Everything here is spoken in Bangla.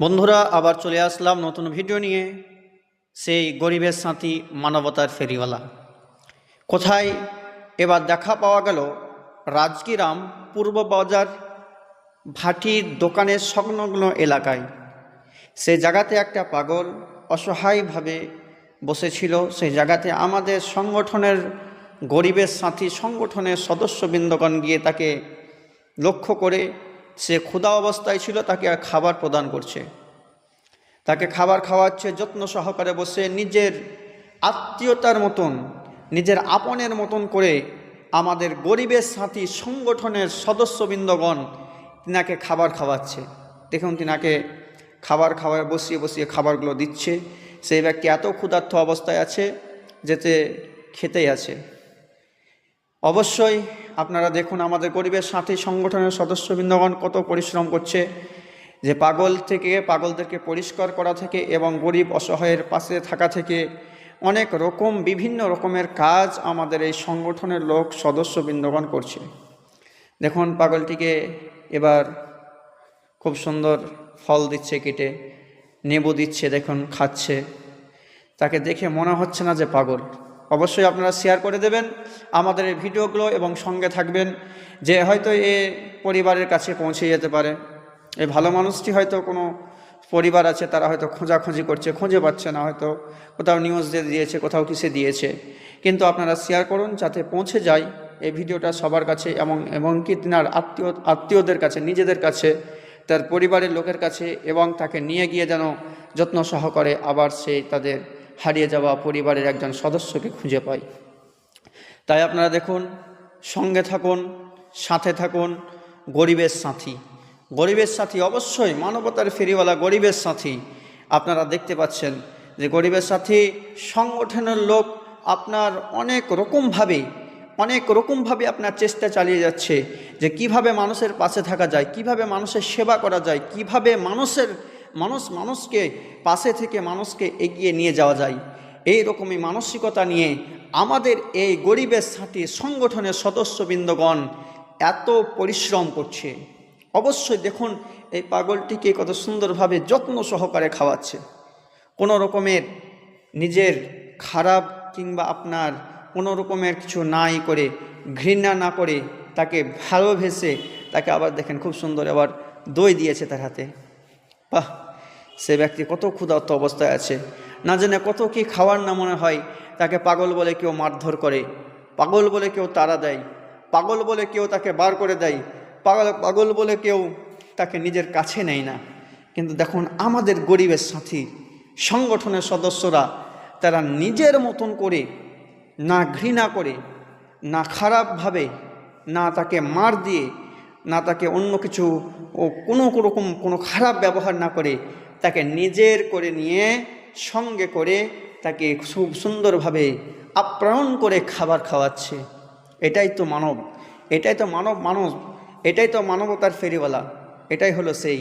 বন্ধুরা, আবার চলে আসলাম নতুন ভিডিও নিয়ে। সেই গরিবের সাথী মানবতার ফেরিওয়ালা। কোথায় এবার দেখা পাওয়া গেল রাজগিরাম পূর্ব বাজার ভাটির দোকানের সংলগ্ন এলাকায়। সে জায়গাতে একটা পাগল অসহায়ভাবে বসেছিল। সেই জায়গাতে আমাদের সংগঠনের গরিবের সাথী সংগঠনের সদস্যবৃন্দগণ গিয়ে তাকে লক্ষ্য করে সে ক্ষুধা অবস্থায় ছিল, তাকে খাবার প্রদান করছে। তাকে খাবার খাওয়াচ্ছে, যত্ন সহকারে বসে নিজের আত্মীয়তার মতন, নিজের আপনের মতন করে আমাদের গরিবের সাথী সংগঠনের সদস্যবৃন্দগণ তিনাকে খাবার খাওয়াচ্ছে। দেখুন, তিনাকে খাবার খাওয়ায় বসিয়ে বসিয়ে খাবারগুলো দিচ্ছে। সেই ব্যক্তি এত ক্ষুধার্ত অবস্থায় আছে, যেতে খেতেই আছে। অবশ্যই আপনারা দেখুন আমাদের গরিবের সাথী সংগঠনের সদস্যবৃন্দগণ কত পরিশ্রম করছে যে পাগল থেকে, পাগলদেরকে পরিষ্কার করা থেকে এবং গরিব অসহায়ের পাশে থাকা থেকে অনেক রকম, বিভিন্ন রকমের কাজ আমাদের এই সংগঠনের লোক সদস্যবৃন্দগণ করছে। দেখুন পাগলটিকে এবার খুব সুন্দর ফল দিচ্ছে কেটে, নেবু দিচ্ছে, দেখুন খাচ্ছে। তাকে দেখে মনে হচ্ছে না যে পাগল। অবশ্যই আপনারা শেয়ার করে দেবেন, আমাদের এই ভিডিওগুলো এবং সঙ্গে থাকবেন যে হয়তো এ পরিবারের কাছে পৌঁছে যেতে পারে। এই ভালো মানুষটি হয়তো কোনো পরিবার আছে, তারা হয়তো খোঁজাখুঁজি করছে, খুঁজে পাচ্ছে না হয়তো। কোথাও নিউজ দিয়ে দিয়েছে, কোথাও কিসে দিয়েছে। কিন্তু আপনারা শেয়ার করুন যাতে পৌঁছে যায় এই ভিডিওটা সবার কাছে এবং এমনকি তিনার আত্মীয়, আত্মীয়দের কাছে, নিজেদের কাছে, তার পরিবারের লোকের কাছে এবং তাকে নিয়ে গিয়ে যেন যত্ন সহকারে আবার সে তাদের হারিয়ে যাওয়া পরিবারের একজন সদস্যকে খুঁজে পায় তাই আপনারা দেখুন, সঙ্গে থাকুন, সাথে থাকুন, গরিবের সাথী। গরিবের সাথী অবশ্যই, মানবতার ফেরিওয়ালা গরিবের সাথী। আপনারা দেখতে পাচ্ছেন যে গরিবের সাথী সংগঠনের লোক আপনার অনেক রকমভাবে অনেক রকমভাবে আপনার চেষ্টা চালিয়ে যাচ্ছে যে কীভাবে মানুষের পাশে থাকা যায়, কীভাবে মানুষের সেবা করা যায়, কীভাবে মানুষের মানুষ মানুষকে, পাশে থেকে মানুষকে এগিয়ে নিয়ে যাওয়া যায়। এই রকমই মানসিকতা নিয়ে আমাদের এই গরিবের সাথে সংগঠনের সদস্যবৃন্দগণ এত পরিশ্রম করছে। অবশ্যই দেখুন, এই পাগলটিকে কত সুন্দরভাবে যত্ন সহকারে খাওয়াচ্ছে। কোনো রকমের নিজের খারাপ কিংবা আপনার কোনো রকমের কিছু নাই করে, ঘৃণা না করে তাকে ভালোবেসে তাকে আবার দেখেন, খুব সুন্দর আবার দই দিয়েছে তার হাতে। বাহ! সে ব্যক্তি কত ক্ষুধার্ত অবস্থায় আছে। না জেনে কত কি খাওয়ার না মনে হয়, তাকে পাগল বলে কেউ মারধর করে। পাগল বলে কেউ তাড়া দেয়। পাগল বলে কেউ তাকে বার করে দেয়। পাগল পাগল বলে কেউ তাকে নিজের কাছে নেয় না। কিন্তু দেখুন, আমাদের গরিবের সাথী, সংগঠনের সদস্যরা, তারা নিজের মতন করে, না ঘৃণা করে, না খারাপভাবে, না তাকে মার দিয়ে, না তাকে অন্য কিছু ও কোনো রকম কোনো খারাপ ব্যবহার না করে তাকে নিজের করে নিয়ে, সঙ্গে করে তাকে খুব সুন্দরভাবে আপ্যায়ন করে খাবার খাওয়াচ্ছে। এটাই তো মানব। এটাই তো মানব মানুষ। এটাই তো মানবতার ফেরিওয়ালা। এটাই হলো সেই